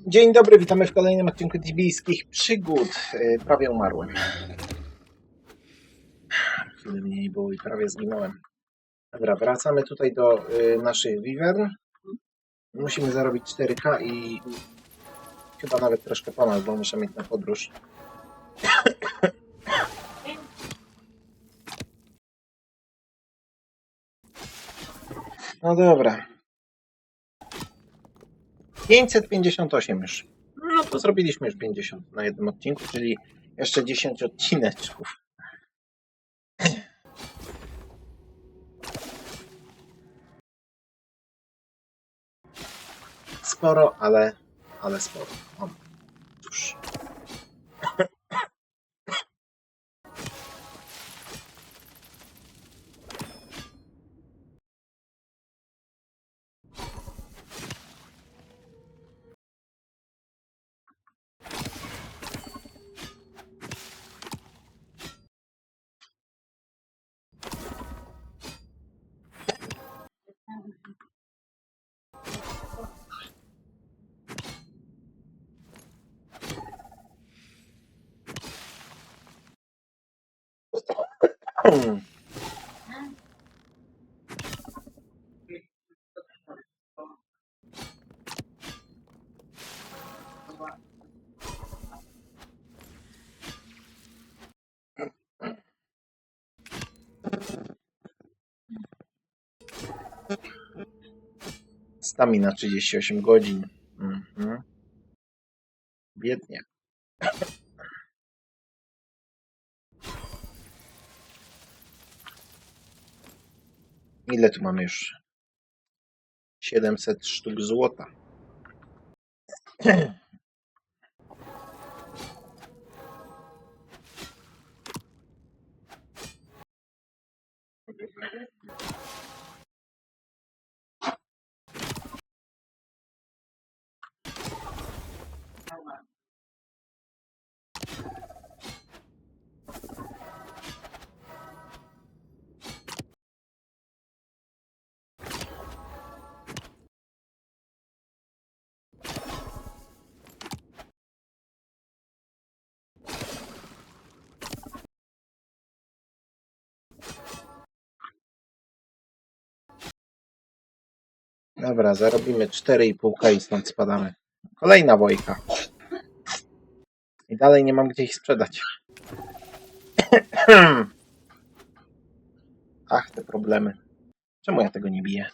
Dzień dobry, witamy w kolejnym odcinku tibijskich przygód. E, Prawie umarłem. Chwilę mniej było i prawie zginąłem. Dobra, wracamy tutaj do y, naszych wiwern. Musimy zarobić 4K i chyba nawet troszkę ponad, bo muszę mieć na podróż. No dobra. 558 już. No to zrobiliśmy już 50 na jednym odcinku, czyli jeszcze 10 odcineczków. Sporo, ale, ale sporo. Stamina 38 godzin. Mhm. Biednie. Ile tu mamy już? 700 sztuk złota. Dobra, zarobimy 4,5k i stąd spadamy. Kolejna wojka. I dalej nie mam gdzie ich sprzedać. Ach, te problemy. Czemu ja tego nie biję?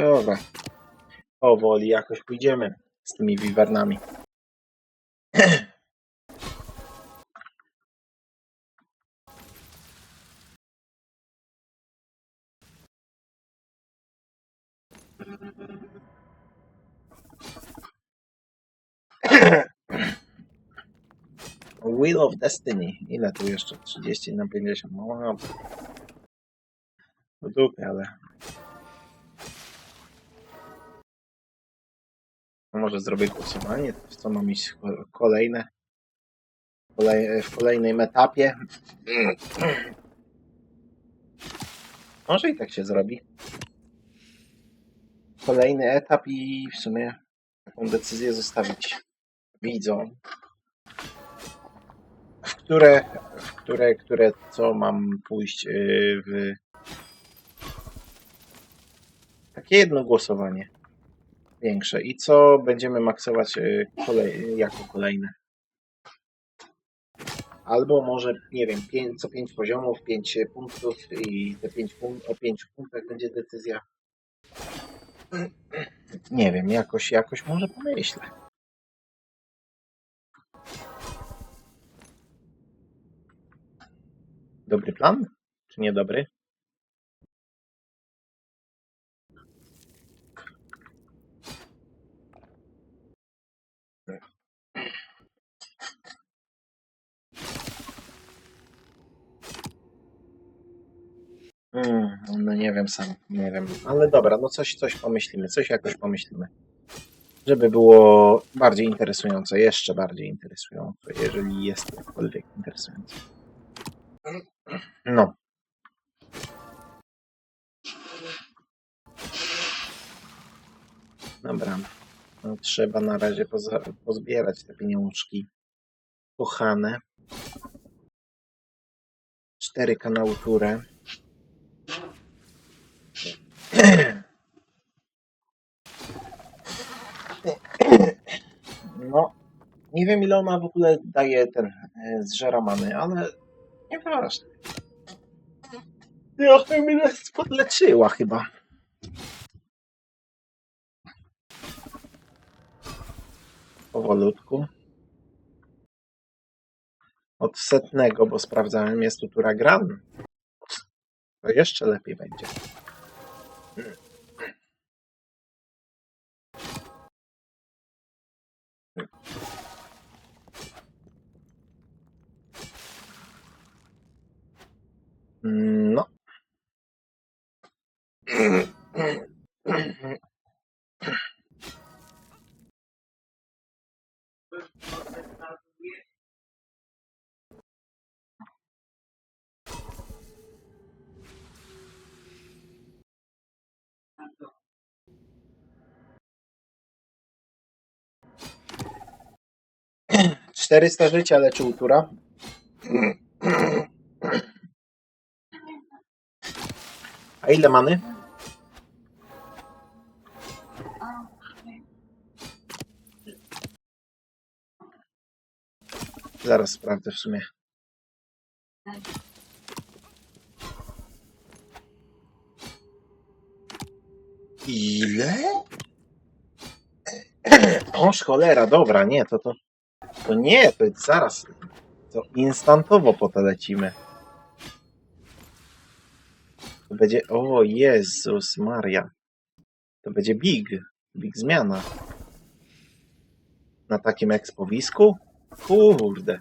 Dobra. Powoli jakoś pójdziemy z tymi wiwernami. Wheel of Destiny. Ile tu jeszcze? 30 na 50. No, no. Do dupy, ale... Może zrobię głosowanie, w co mam iść ko- kolejne. Kolej, w kolejnym etapie. Może i tak się zrobi. Kolejny etap i w sumie taką decyzję zostawić widzom. w które, w które, które, co mam pójść yy, w takie jedno głosowanie większe i co będziemy maksować yy, kolej, jako kolejne. Albo może, nie wiem, pięć, co pięć poziomów, pięć punktów i te pięć pun- o pięciu punktach będzie decyzja. Nie wiem, jakoś, jakoś może pomyślę. Dobry plan? Czy niedobry? No nie wiem sam, nie wiem. Ale dobra, no coś, coś pomyślimy, coś jakoś pomyślimy. Żeby było bardziej interesujące, jeszcze bardziej interesujące, jeżeli jest jakkolwiek interesujące. No. Dobra. No, trzeba na razie pozbierać te pieniążki. Kochane. Cztery kanały turę. No, nie wiem ile ona w ogóle daje ten e, zżera many, ale nieważne. Trochę mnie podleczyła chyba. Powolutku. Od setnego, bo sprawdzałem, jest tu tura gran. To jeszcze lepiej będzie. No. Czterysta życia leczy utura. A ile many? Zaraz sprawdzę w sumie. Ile? Oż cholera, dobra, nie, to to. To nie, to jest zaraz. To instantowo po to będzie. O Jezus Maria. To będzie big. Big zmiana. Na takim ekspowisku? Kurde.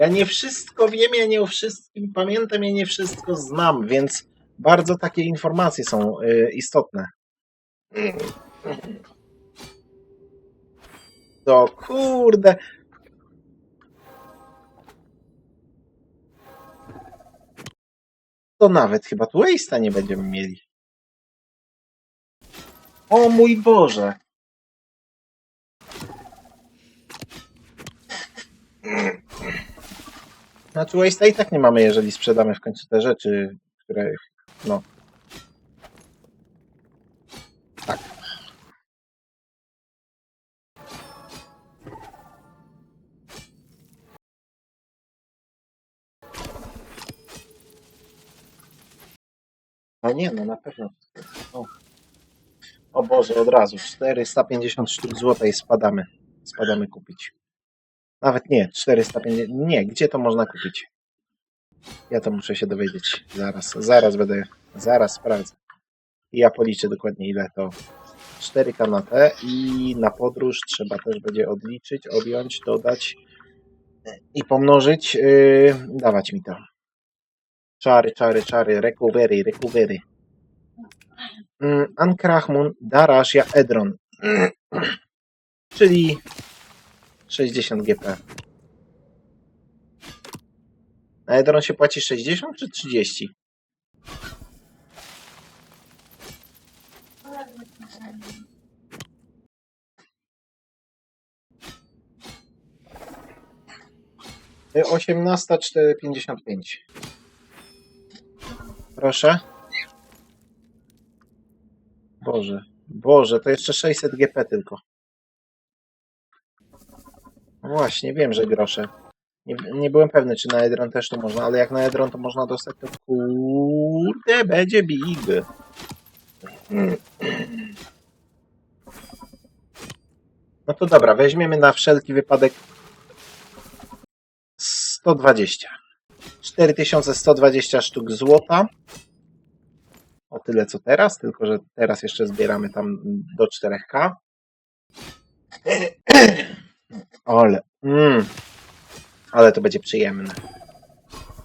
Ja nie wszystko wiem, ja nie o wszystkim pamiętam, ja nie wszystko znam, więc bardzo takie informacje są y, istotne. To kurde. To nawet chyba tu Waste'a nie będziemy mieli. O mój Boże. Znaczy Waste'a i tak nie mamy, jeżeli sprzedamy w końcu te rzeczy, które, no. Tak. No nie, no na pewno. O, o Boże, od razu. 450 sztuk złota i spadamy. Spadamy kupić. Nawet nie, 450. Nie, gdzie to można kupić? Ja to muszę się dowiedzieć. Zaraz, zaraz będę, zaraz sprawdzę. I ja policzę dokładnie ile to 4K na T i na podróż trzeba też będzie odliczyć, odjąć, dodać i pomnożyć. Yy, dawać mi to. Czary, czary, czary, recovery, recovery. Mm, Ankrachmun, Darashia, Edron. Czyli 60 GP. Na Edron się płaci 60 czy 30? Y, 18, 455. Proszę. Boże, Boże, to jeszcze 600 GP tylko. No właśnie, wiem, że grosze. Nie, nie byłem pewny, czy na Edron też to można, ale jak na Edron to można dostać, to kurde, będzie big. No to dobra, weźmiemy na wszelki wypadek 120. 4120 sztuk złota. O tyle co teraz, tylko że teraz jeszcze zbieramy tam do 4K. Ale, mm, ale to będzie przyjemne.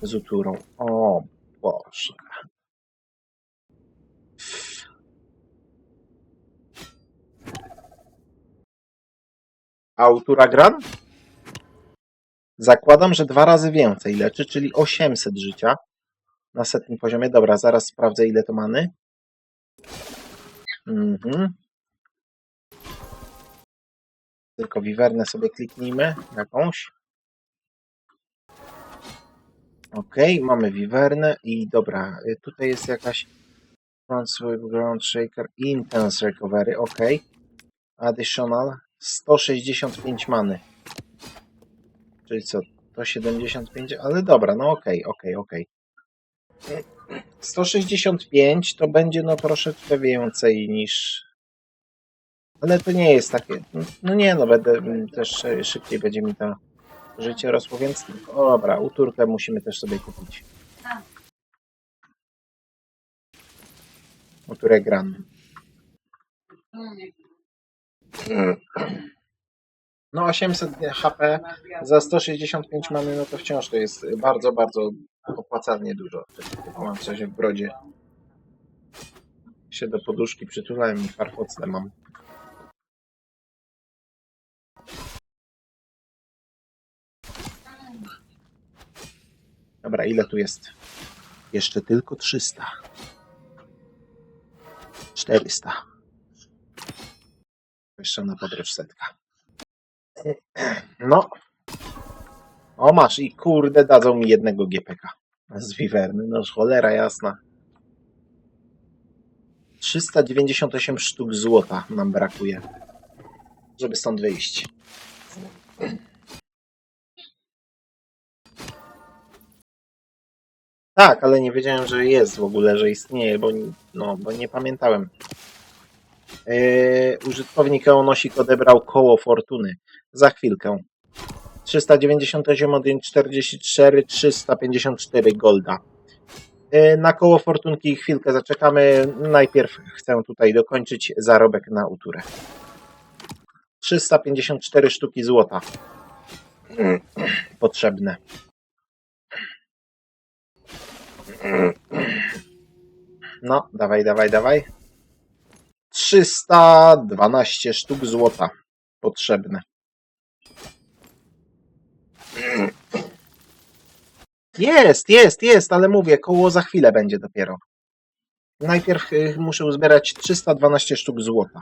z uturą. O Boże. A utura gran? Zakładam, że dwa razy więcej leczy, czyli 800 życia na setnym poziomie. Dobra, zaraz sprawdzę ile to many. Mhm. Tylko wiwernę sobie kliknijmy, jakąś. Ok, mamy wiwernę i dobra, y, tutaj jest jakaś Ground Shaker, Intense Recovery, ok. Additional 165 many. Czyli co, to 75, ale dobra, no okej, okej, okej. 165 to będzie no troszeczkę więcej niż... Ale to nie jest takie... No nie no, będę mm, też szybciej będzie mi to życie rosło, więc dobra, uturkę musimy też sobie kupić. Uturę gran. No 800 HP za 165 mamy, no to wciąż to jest bardzo, bardzo opłacalnie dużo. Mam coś w brodzie. Się do poduszki przytulałem i farfocne mam. Dobra, ile tu jest? Jeszcze tylko 300. 400. Jeszcze na podróż setka. No. O masz i kurde dadzą mi jednego GPK z Wiwerny. No cholera jasna. 398 sztuk złota nam brakuje, żeby stąd wyjść. Tak, ale nie wiedziałem, że jest w ogóle, że istnieje, bo, no, bo nie pamiętałem. Yy, użytkownik Eonosik odebrał koło fortuny. Za chwilkę. 398 odjęć 44, 354 golda. Yy, na koło fortunki chwilkę zaczekamy. Najpierw chcę tutaj dokończyć zarobek na uturę. 354 sztuki złota. Potrzebne. No, dawaj, dawaj, dawaj. 312 sztuk złota potrzebne. Jest, jest, jest, ale mówię, koło za chwilę będzie dopiero. Najpierw y, muszę uzbierać 312 sztuk złota.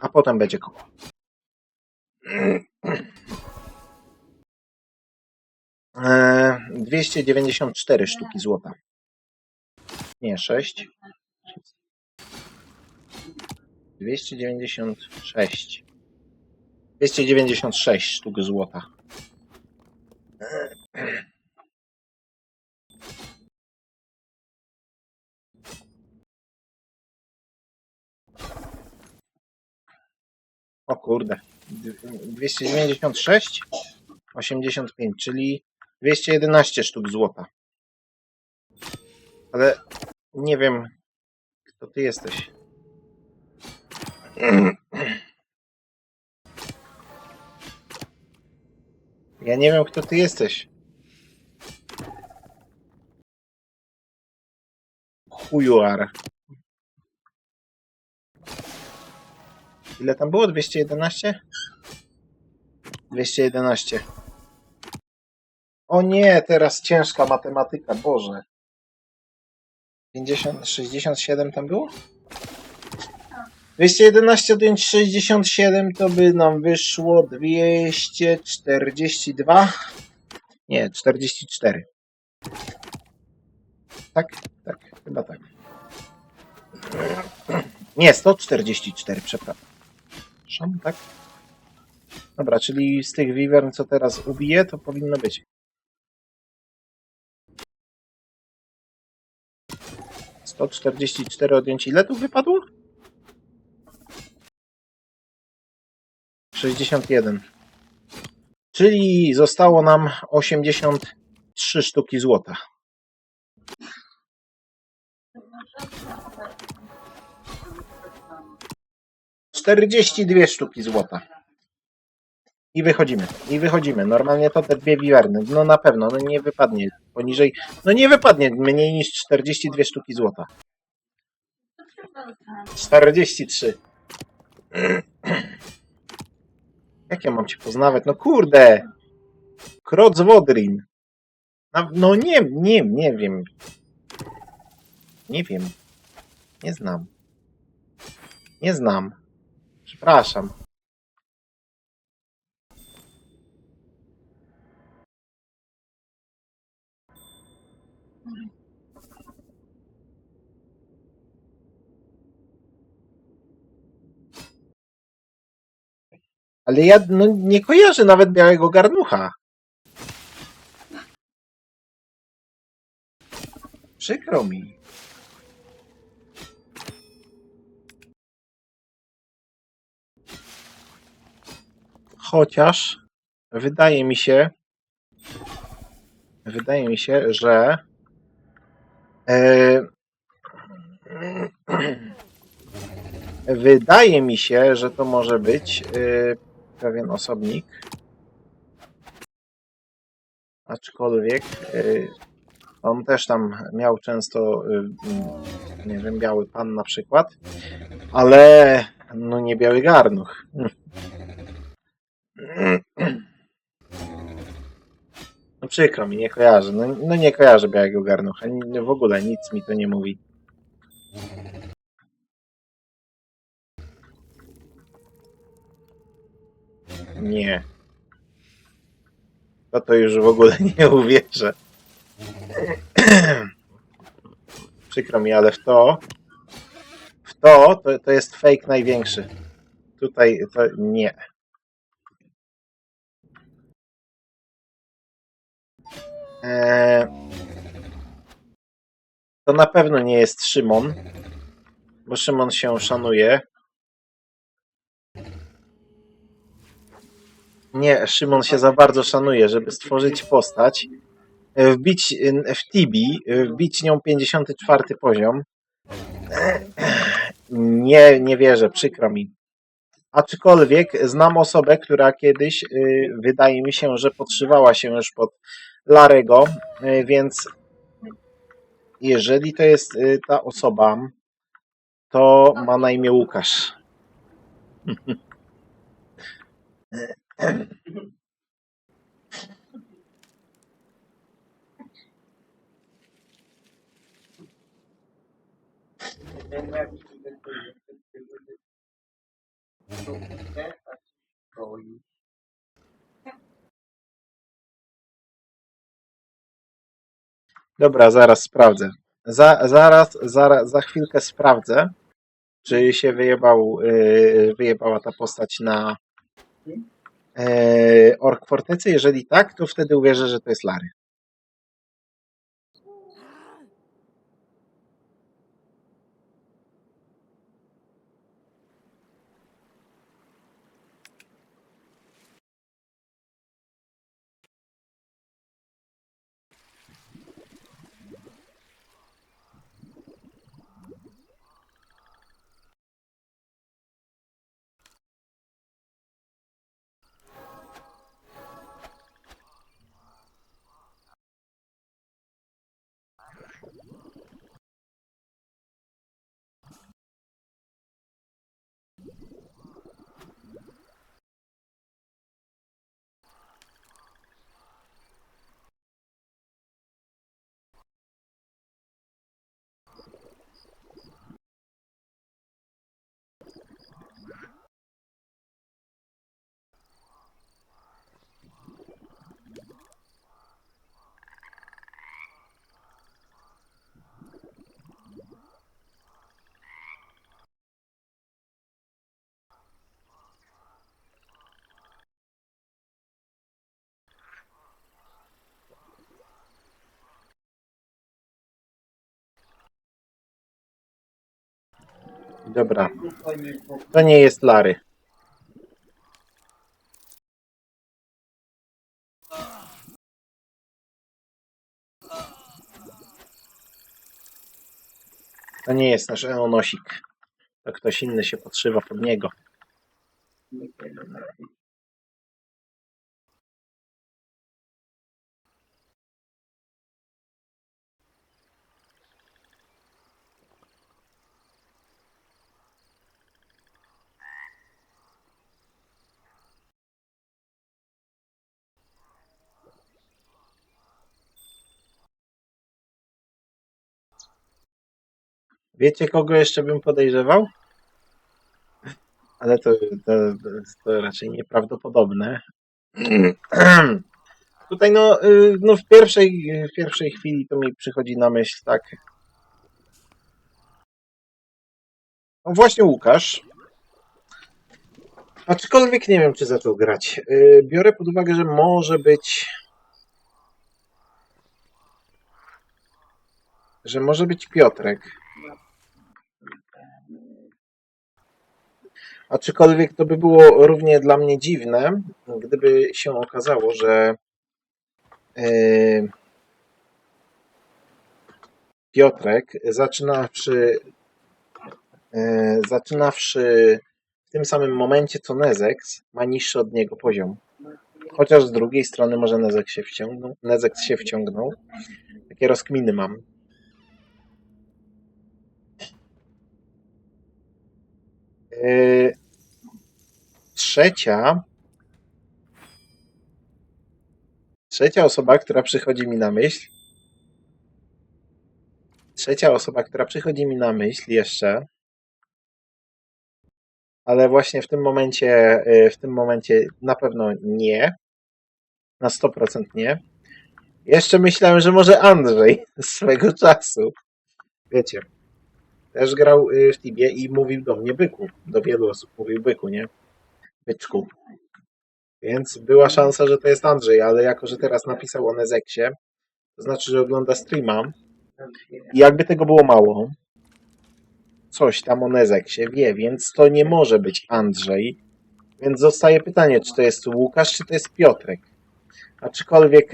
A potem będzie koło. Eee, 294 sztuki złota. Nie, 6. 296. 296 sztuk złota. O kurde. 296? 85, czyli 211 sztuk złota. Ale nie wiem, kto ty jesteś. Ja nie wiem, kto ty jesteś. Are? Ile tam było? 211? 211. O nie, teraz ciężka matematyka, Boże. 50, 67 tam było? 211 odjąć 67 to by nam wyszło 242. Nie, 44. Tak, tak, chyba tak. Nie, 144, przepraszam. Tak? Dobra, czyli z tych wiwern, co teraz ubiję, to powinno być. Czterdzieści cztery odjąć ile tu wypadło? 61. Czyli zostało nam 83 sztuki złota. Czterdzieści dwie sztuki złota. I wychodzimy. I wychodzimy. Normalnie to te dwie wiwerny. No na pewno, no nie wypadnie poniżej. No nie wypadnie mniej niż 42 sztuki złota. 43. Jak ja mam cię poznawać? No kurde! Krocwodrin. No, no nie, nie, nie wiem. Nie wiem. Nie znam. Nie znam. Przepraszam. Ale ja no, nie kojarzę nawet białego garnucha. Przykro mi. Chociaż wydaje mi się, wydaje mi się, że e, wydaje mi się, że to może być e, pewien osobnik. Aczkolwiek e, on też tam miał często, mm, nie wiem, biały pan na przykład, ale no nie biały garnuch. No przykro mi, nie kojarzę. No, no nie kojarzę białego garnucha. W ogóle nic mi to nie mówi. Nie. To to już w ogóle nie uwierzę. Przykro mi, ale w to w to, to, to jest fake największy. Tutaj to nie. Eee, to na pewno nie jest Szymon, bo Szymon się szanuje. Nie, Szymon się za bardzo szanuje, żeby stworzyć postać, e, wbić e, w Tibi, e, wbić nią 54 poziom. Nie, nie wierzę, przykro mi. Aczkolwiek znam osobę, która kiedyś, wydaje mi się, że podszywała się już pod Larego, więc jeżeli to jest ta osoba, to ma na imię Łukasz. Dobra, zaraz sprawdzę. Za, zaraz, zaraz, za chwilkę sprawdzę, czy się wyjebał, yy, wyjebała ta postać na yy, Ork Fortecy. Jeżeli tak, to wtedy uwierzę, że to jest Lary. Dobra, to nie jest Lary. To nie jest nasz Eonosik. To ktoś inny się podszywa pod niego. Wiecie, kogo jeszcze bym podejrzewał? Ale to, to, to raczej nieprawdopodobne. Tutaj no, y, no w, pierwszej, w pierwszej chwili to mi przychodzi na myśl tak. No właśnie Łukasz. Aczkolwiek nie wiem, czy zaczął grać. Y, Biorę pod uwagę, że może być. Że może być Piotrek. Aczkolwiek to by było równie dla mnie dziwne, gdyby się okazało, że yy, Piotrek, zaczynawszy, yy, zaczynawszy w tym samym momencie co Nezex, ma niższy od niego poziom. Chociaż z drugiej strony może Nezex się wciągnął. Nezex się wciągnął. Takie rozkminy mam. Trzecia. Trzecia osoba, która przychodzi mi na myśl. Trzecia osoba, która przychodzi mi na myśl jeszcze. Ale właśnie w tym momencie, yy, w tym momencie na pewno nie. Na 100% nie. Jeszcze myślałem, że może Andrzej z swego czasu. Wiecie, też grał y, w Tibie i mówił do mnie byku. Do wielu osób mówił byku, nie? Byczku. Więc była szansa, że to jest Andrzej, ale jako, że teraz napisał o Nezeksie, to znaczy, że ogląda streama i jakby tego było mało, coś tam o Nezeksie wie, więc to nie może być Andrzej. Więc zostaje pytanie, czy to jest Łukasz, czy to jest Piotrek. Aczkolwiek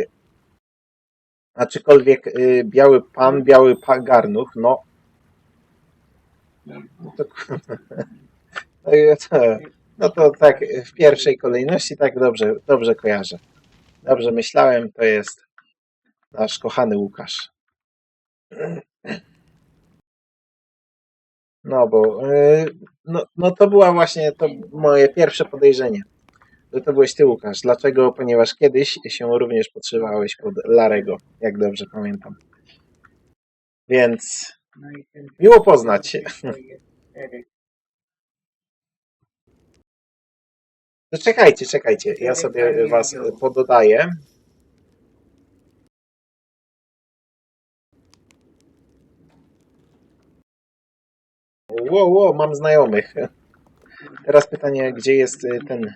aczkolwiek y, biały pan, biały pan garnuch, no no to, no, to, no to tak w pierwszej kolejności tak dobrze, dobrze kojarzę. Dobrze myślałem, to jest nasz kochany Łukasz. No bo yy, no, no to była właśnie to moje pierwsze podejrzenie. Że to byłeś ty Łukasz. Dlaczego? Ponieważ kiedyś się również podszywałeś pod Larego, jak dobrze pamiętam. Więc miło poznać się. No czekajcie, czekajcie. Ja sobie was pododaję. Ło, ło, mam znajomych. Teraz pytanie, gdzie jest y, ten...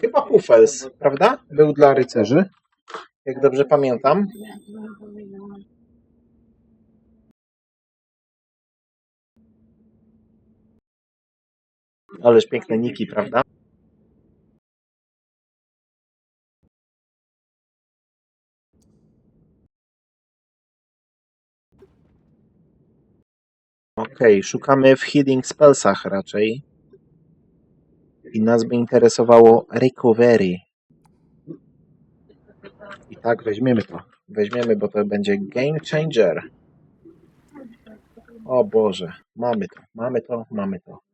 Chyba Puffels, prawda? Był dla rycerzy. Jak dobrze pamiętam. Ależ piękne niki, prawda? Okej, szukamy w Healing Spellsach raczej. I nas by interesowało Recovery. I tak, weźmiemy to. Weźmiemy, bo to będzie Game Changer. O Boże, mamy to, mamy to, mamy to.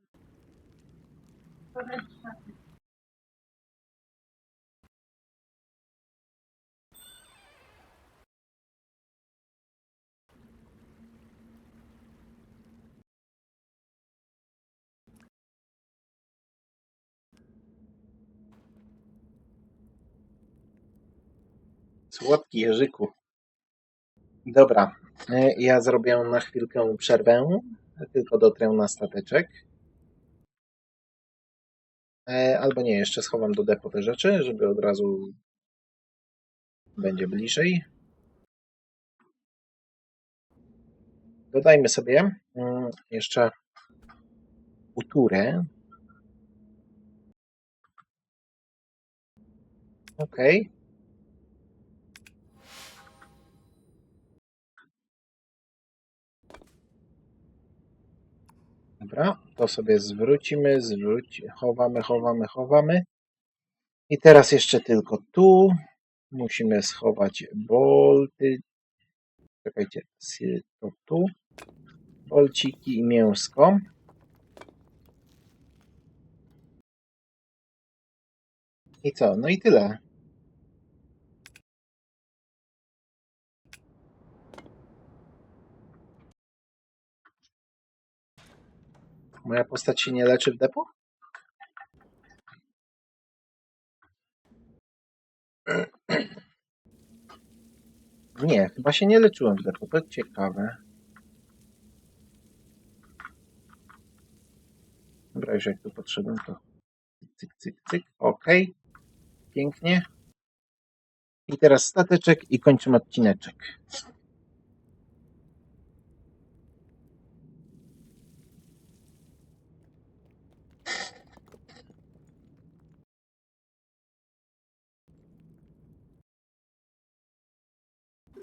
Słodki Jerzyku. Dobra, e, ja zrobię na chwilkę przerwę. Tylko dotrę na stateczek. E, Albo nie, jeszcze schowam do depo te rzeczy, żeby od razu będzie bliżej. Dodajmy sobie mm, jeszcze uturę. Ok. Dobra, to sobie zwrócimy, zwróci, chowamy, chowamy, chowamy. I teraz jeszcze tylko tu musimy schować bolty. Czekajcie, to tu. Bolciki i mięsko. I co? No i tyle. Moja postać się nie leczy w depo? Nie, chyba się nie leczyłem w depo. To ciekawe. Dobra, już jak tu podszedłem, to cyk, cyk, cyk. Ok. Pięknie. I teraz stateczek i kończymy odcineczek.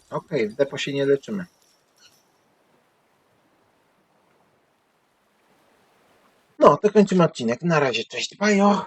Ok, w depo się nie leczymy. No, to kończymy odcinek. Na razie, cześć, bajo.